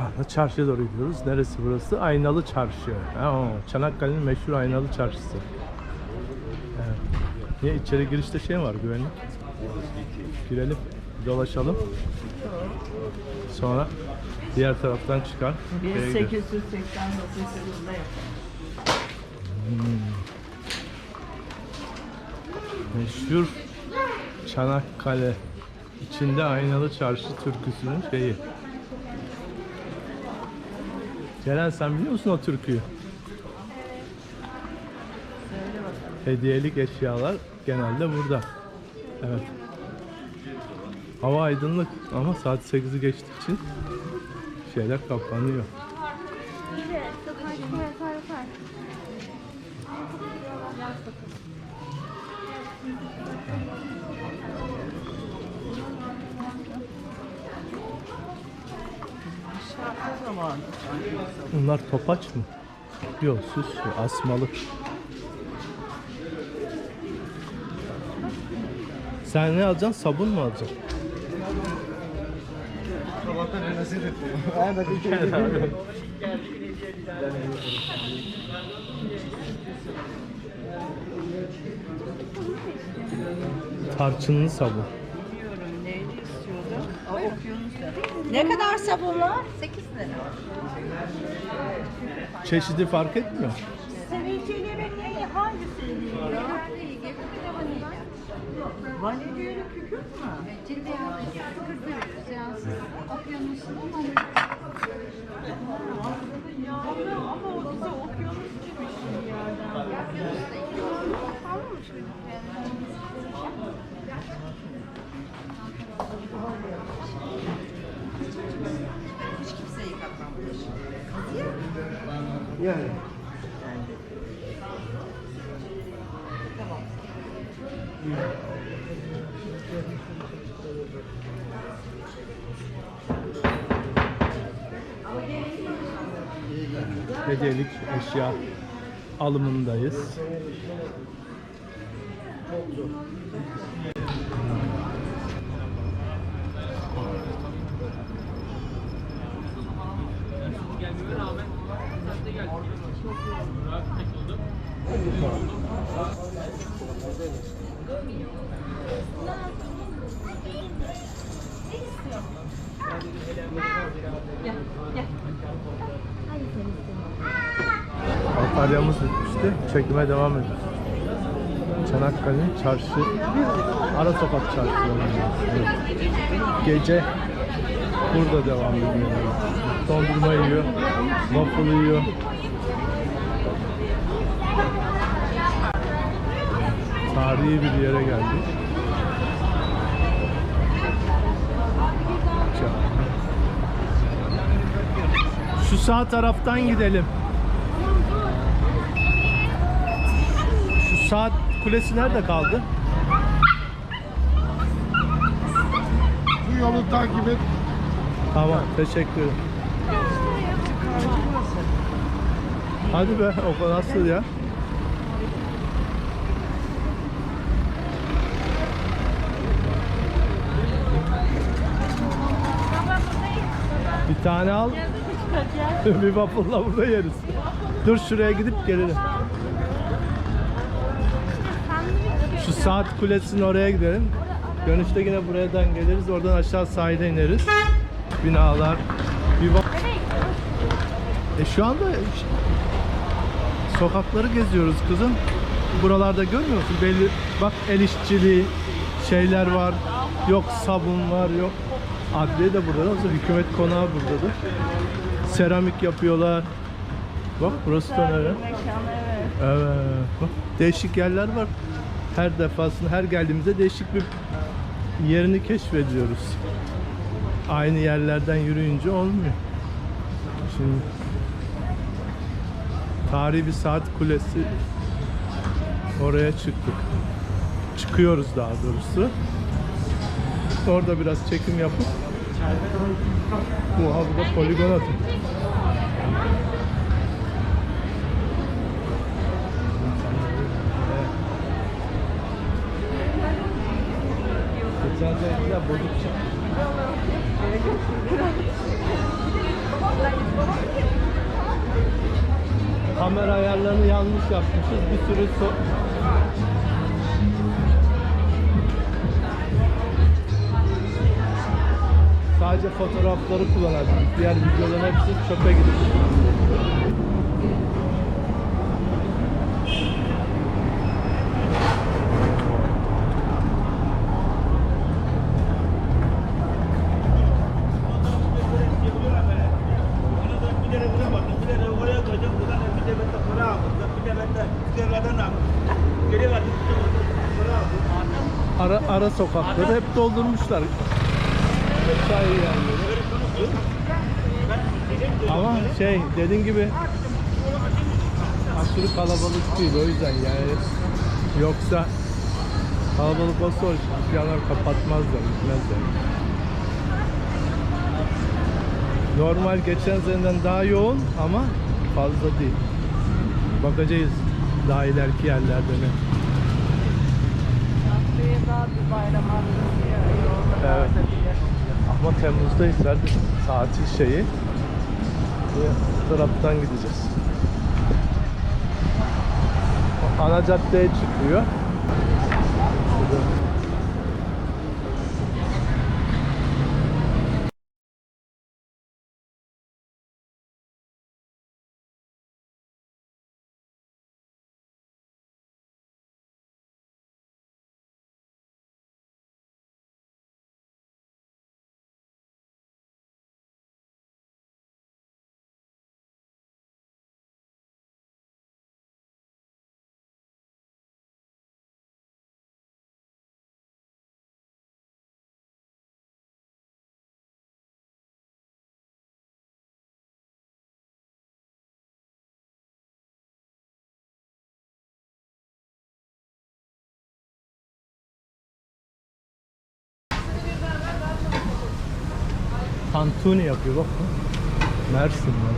Şu anda çarşıya doğru gidiyoruz. Neresi burası? Aynalı Çarşı. Ha, Çanakkale'nin meşhur Aynalı Çarşısı. Evet. Niye içeri girişte şey var güvenlik? Girelim, dolaşalım. Sonra diğer taraftan çıkar. gideriz. 1889 yılında yapılmış. Meşhur Çanakkale içinde Aynalı Çarşı türküsünün şeyi. Ceren sen biliyor musun o türküyü? Hediyelik eşyalar genelde burada. Evet. Hava aydınlık ama saat 8'i geçtiği için şeyler kapanıyor. Şarkı zamanı. Bunlar topaç mı? Yok süs, asmalı. Sen ne alacaksın? Sabun mu alacaksın? Sabahtan nasip bir Tarçınlı sabun. Ne kadar sabunlar? 8 lira. Çeşidi fark etmiyor. Sevilcilerin neyi hangisini yiyor? Vanilyalı kükürt mü? Veriyoruz. Yağsız. Okyanusun ama Yağlı ama o bize okyanus gibi şeylerden. okyanus da iyi. Kalmamış mı? Hiç kimse Yani. Hediyelik eşya alımındayız. Bitmişti. Çekime devam ediyoruz. Çanakkale'nin çarşı, ara sokak. Evet. Gece burada devam ediyor. Dondurma yiyor, waffle yiyor. Tarihi bir yere geldik. Şu sağ taraftan gidelim. Saat kulesi nerede kaldı? Bu yolu takip et. Tamam, teşekkür ederim. Hadi be, o kadar nasıl ya? Bir tane al. bir waffle'la burada yeriz. Dur şuraya gidip gelelim. Şu saat kulesinin oraya gidelim. Dönüşte yine buradan geliriz. Oradan aşağı sahile ineriz. Binalar. Bir wa- e şu anda sokakları geziyoruz kızım. Buralarda görmüyor musun? Belli bak el işçiliği şeyler var. Yok sabun var, yok adliye de burada. Nasıl hükümet konağı buradadır. Seramik yapıyorlar. Bak burası da evet. Evet. Bak, değişik yerler var. Her defasında, her geldiğimizde değişik bir yerini keşfediyoruz. Aynı yerlerden yürüyünce olmuyor. Şimdi tarihi bir saat kulesi oraya çıktık. Çıkıyoruz daha doğrusu. Orada biraz çekim yapıp bu burada poligon atın. Mücadeleler bozuk Kamera ayarlarını yanlış yapmışız. Bir sürü so Sadece fotoğrafları kullanacağız. Diğer videoların hepsi çöpe gidiyor. Ara, ara sokakları hep doldurmuşlar. Ama şey dediğin gibi aşırı kalabalık değil o yüzden yani yoksa kalabalık olsa o dükkanlar kapatmazlar, gitmezler. Normal geçen seneden daha yoğun ama fazla değil. Bakacağız daha ileriki yerlerde daha bir Evet. Ama Temmuz'dayız zaten tatil şeyi. Bu taraftan gideceğiz. Ana caddeye çıkıyor. Şurada. Tantuni yapıyor bak. Mersin var.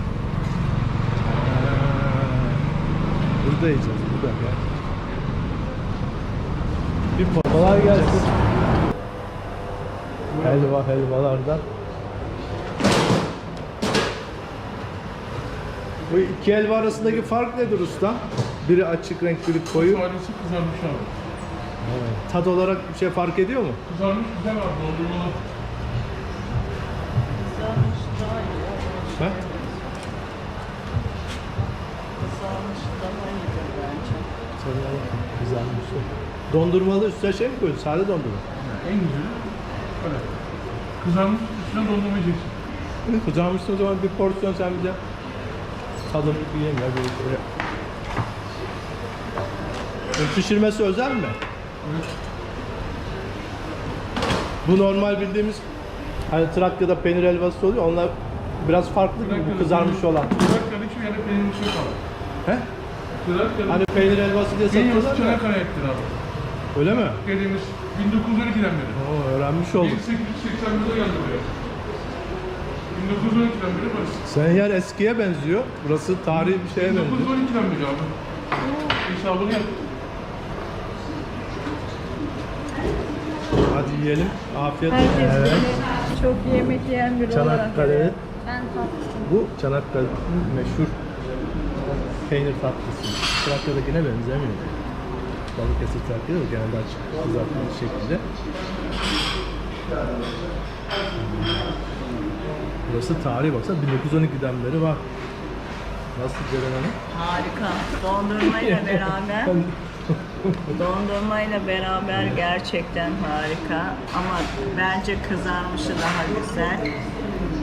Burada yiyeceğiz burada ya. Bir po- kolay gelsin. Helva helvalardan. Bu iki helva arasındaki fark nedir usta? Biri açık renk, biri koyu. Tanesi kızarmış abi. Tat olarak bir şey fark ediyor mu? Kızarmış güzel abi dondurmalı. Ha? Kızarmış daha iyidir bence. Güzelmiş. Dondurmalı üstüne şey mi koydun? Sade dondurma. En güzeli öyle. Kızarmış üstüne dondurma yiyeceksin. Kızarmışsın o zaman bir porsiyon sen bir de tadını bir yiyin ya böyle şöyle. Bu Pişirmesi özel mi? Bu normal bildiğimiz hani Trakya'da peynir helvası oluyor. Onlar biraz farklı gibi bu kızarmış olan. Trakya'da hiçbir yerde peynir bir şey yok abi. He? Trakya'da Hani peynir helvası diye peynir satıyorlar ya. Çanakkale ettir abi. Öyle mi? Dediğimiz 1912'den beri. Oo, öğrenmiş olduk. 1881'de geldi buraya. 1912'den beri burası. Sen yer eskiye benziyor. Burası tarihi bir şeye benziyor. 1912'den beri abi. Hesabını yap. Hadi yiyelim. Afiyet olsun. Herkes Evet. çok yemek yiyen biri olarak Çanakkale. Görüyor. Ben tatlısın. Bu Çanakkale'nin meşhur peynir tatlısı. Trakya'dakine benzemiyor. Balıkesir Trakya'da da genelde açık kızartılmış şekilde. Burası tarihi baksana 1912'den beri var. Nasıl Ceren Hanım? Harika. Dondurmayla beraber dondurmayla beraber gerçekten harika. Ama bence kızarmışı daha güzel.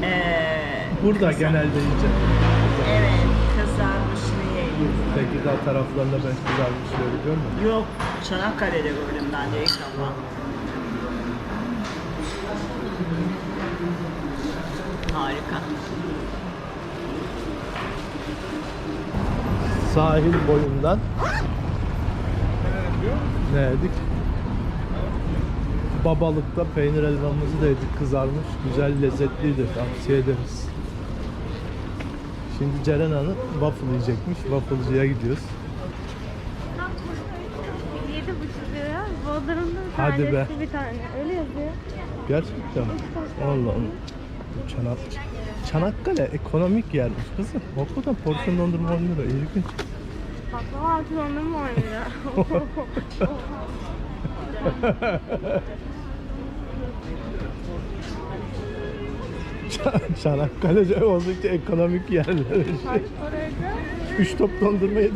Ee, Burada genelde yiyeceğim. evet kızarmışını yiyin. Tekirdağ taraflarında ben kızarmışları görmedim. Yok Çanakkale'de gördüm ben de ilk defa. Harika. Sahil boyundan ne yedik? Babalıkta peynir helvamızı da yedik. Kızarmış, güzel, lezzetliydi. Tavsiye ederiz. Şimdi Ceren Hanım waffle yiyecekmiş. Waffle'cıya gidiyoruz. Yedi buçuk lira. Bodrum'da bir Hadi tanesi be. bir tane. Öyle yazıyor. Gerçekten mi? Allah Allah. Çanak, Çanakkale ekonomik yermiş kızım. Hakikaten porsiyon dondurma 10 lira. İlginç. Baklava altın onu mu oynuyor? Ç- Çanakkale oldukça ekonomik yerler. Kaç paraydı? 3 top dondurma 7,5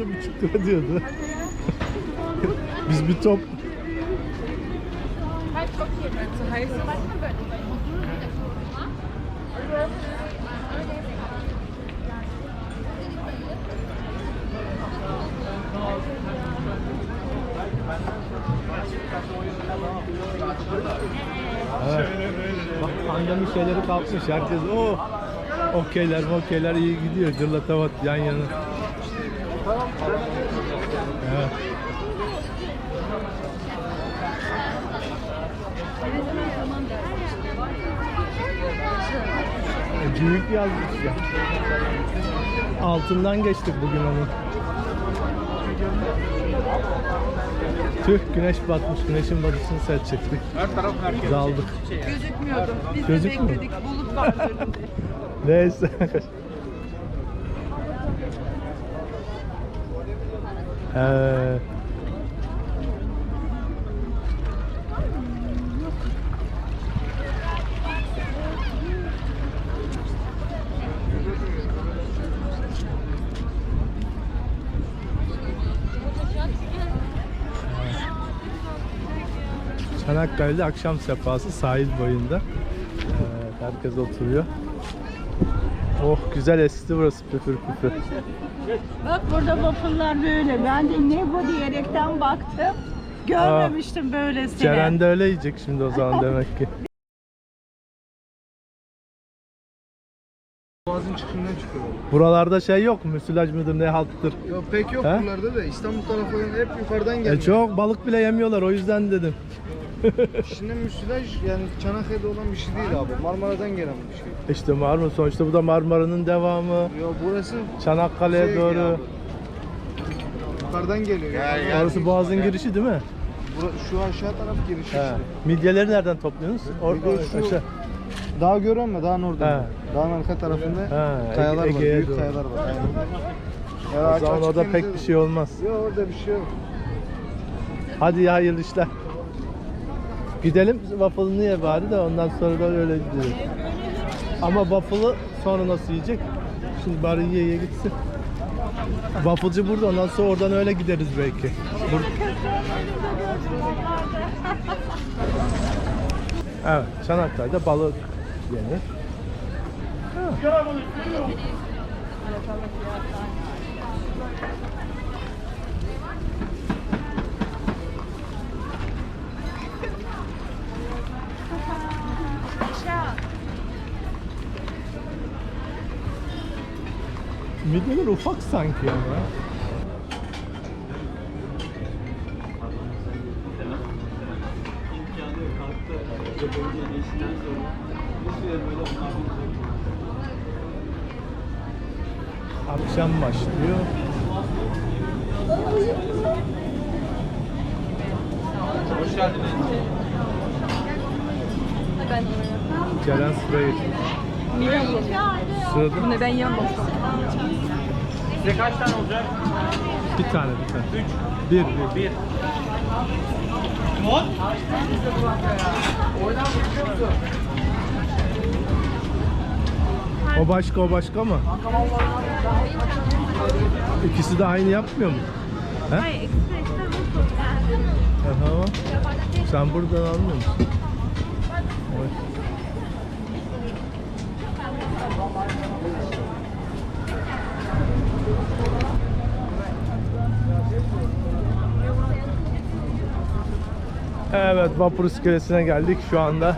lira diyordu. Biz bir top. Evet. Pandemi şeyleri kalkmış. Herkes o okeyler okeyler iyi gidiyor. Gırlatavat yan yana. Evet. E, Büyük yazmış ya. Altından geçtik bugün onun. Tüh güneş batmış. Güneşin batışını taraf merkez. Daldık. Gözükmüyordu. Biz Gözükmüyor. de bekledik. Bulut vardı. Neyse. Ee, Çanakkale'de akşam sefası sahil boyunda. Evet, herkes oturuyor. Oh güzel esti burası püfür püfür. Bak burada waffle'lar böyle. Ben de ne bu diyerekten baktım. Görmemiştim böylesini. Ceren de öyle yiyecek şimdi o zaman demek ki. Boğazın çıkışından çıkıyor. Buralarda şey yok mu? Müsilaj mıdır ne halktır? Yok pek yok He? buralarda da İstanbul tarafından hep yukarıdan E geliyor. çok balık bile yemiyorlar o yüzden dedim. Şimdi müsilaj yani Çanakkale'de olan bir şey değil abi. Marmara'dan gelen bir şey. İşte Marmara sonuçta bu da Marmara'nın devamı. Yo burası Çanakkale'ye şey doğru. Yukarıdan geliyor. yani. Orası boğazın girişi değil mi? Bura- şu aşağı taraf giriş He. işte. Midyeleri nereden topluyorsunuz? Or Midye şu- aşağı. Daha görüyor musun? Dağın orada. He. Dağın arka tarafında He, kayalar var. Ege'ye Büyük doğru. kayalar var. Aynen. Ya O zaman açık orada pek bir şey olmaz. Yok orada bir şey yok. Hadi ya hayırlı işler. Gidelim waffle'ını ye bari de ondan sonra da öyle gidelim. Ama waffle'ı sonra nasıl yiyecek? Şimdi bari yiye yiye gitsin. Wafflecı burada ondan sonra oradan öyle gideriz belki. Bur- evet Çanakkale'de balık yenir. Ha. Midyeler ufak sanki ama. Akşam başlıyor. Hoş geldiniz. Ceren sıraya geçmiş. Sırada Bunu ben yemem. Size kaç tane olacak? bir tane bir tane. Üç. Bir bir. Bir. O başka o başka mı? İkisi de aynı yapmıyor mu? He? Hayır, ekspres'te bu E, tamam. Sen buradan almıyor musun? Evet. Evet, vapur iskelesine geldik. Şu anda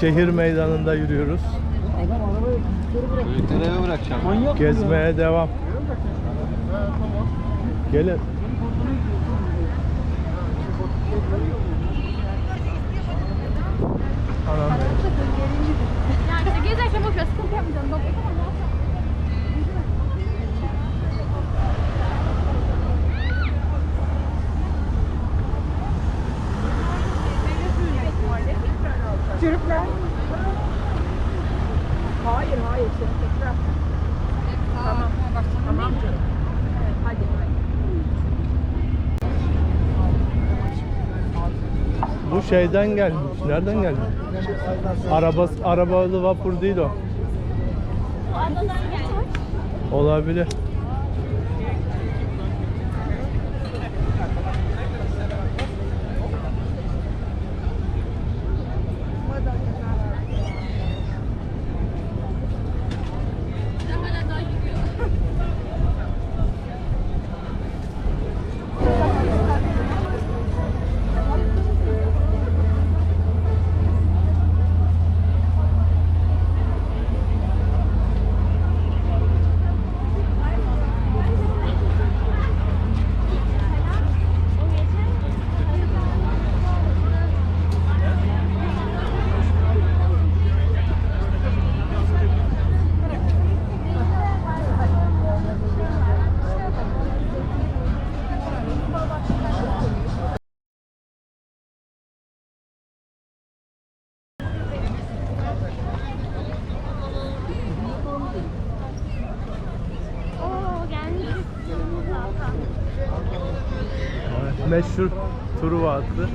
şehir meydanında yürüyoruz. Nereye bırakacağım? Gezmeye devam. Gelin. Anam. Yani işte gezerken ver, sıkıntı yapmayacağım. Bak, Çürükler. Hayır hayır sen tekrar. Tamam. Tamam Bu şeyden gelmiş. Nereden geldi? Arabas, arabalı vapur değil o. Olabilir. meşhur Truva attı.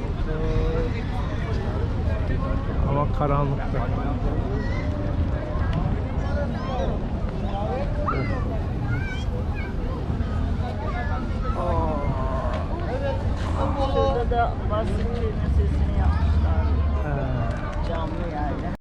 Ee, ama karanlıkta. Şurada da Basri sesini yapmışlar. He. Camlı yerde.